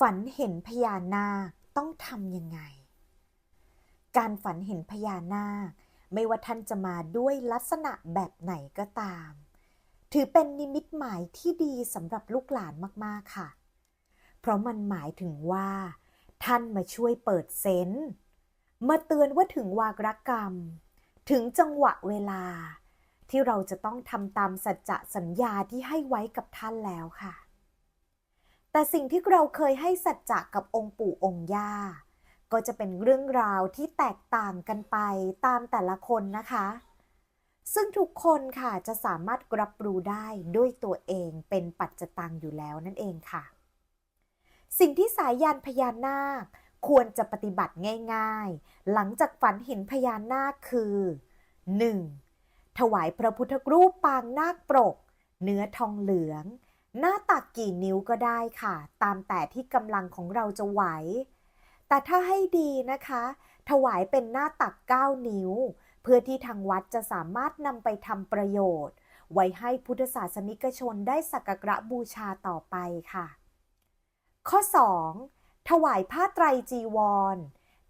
ฝันเห็นพญานาคต้องทำยังไง การฝันเห็นพญานาค ไม่ว่าท่านจะมาด้วยลักษณะแบบไหนก็ตาม ถือเป็นนิมิตหมายที่ดีสำหรับลูกหลานมากๆค่ะ เพราะมันหมายถึงว่า ท่านมาช่วยเปิดเซนส์มาเตือนว่าถึงวากรกรรม ถึงจังหวะเวลา ที่เราจะต้องทำตามสัจจะสัญญาที่ให้ไว้กับท่านแล้วค่ะ แต่สิ่งที่เราเคยให้สัจจะกับองค์ปู่องค์ย่า ก็จะเป็นเรื่องราวที่แตกต่างกันไปตามแต่ละคนนะคะ ซึ่งทุกคนค่ะจะสามารถรับรู้ได้ด้วยตัวเองเป็นปัจจตังอยู่แล้วนั่นเองค่ะ สิ่งที่สายยานพญานาคควรจะปฏิบัติง่าย ๆ หลังจากฝันเห็นพญานาคคือ 1. ถวายพระพุทธรูปปางนาคปรก เนื้อทองเหลือง หน้าตักกี่นิ้วก็ได้ค่ะ ตามแต่ที่กำลังของเราจะไหว แต่ถ้าให้ดีนะคะ ถวายเป็นหน้าตัก 9 นิ้ว เพื่อที่ทางวัดจะสามารถนำไปทำประโยชน์ ไว้ให้พุทธศาสนิกชนได้สักการะบูชาต่อไปค่ะ ข้อ 2. ถวายผ้าไตรจีวร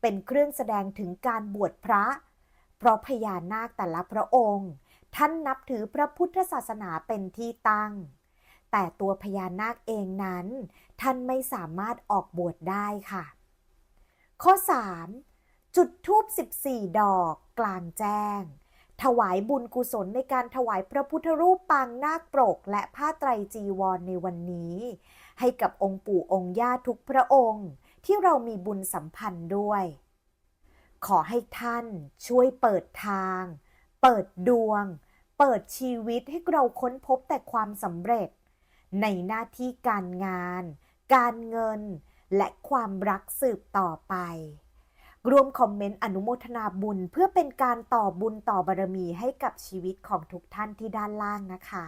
เป็นเครื่องแสดงถึงการบวชพระ เพราะพญานาคแต่ละพระองค์ ท่านนับถือพระพุทธศาสนาเป็นที่ตั้ง แต่ตัวพญานาคเองนั้น ท่านไม่สามารถออกบวชได้ค่ะ ข้อ 3. จุดทูบ14 ดอกกลางแจ้ง ถวายบุญกุศลในการถวายพระพุทธรูปปางนาคปรก และผ้าไตรจีวรในวันนี้ ให้กับองค์ปู่องค์ย่าทุกพระองค์ ที่เรามีบุญสัมพันธ์ด้วย ขอให้ท่านช่วยเปิดทาง เปิดดวง เปิดชีวิตให้เราค้นพบแต่ความสำเร็จ ในหน้าที่การงาน การเงิน และความรักสืบต่อไป รวมคอมเมนต์อนุโมทนาบุญเพื่อเป็นการต่อบุญต่อบารมีให้กับชีวิตของทุกท่านที่ด้านล่างนะคะ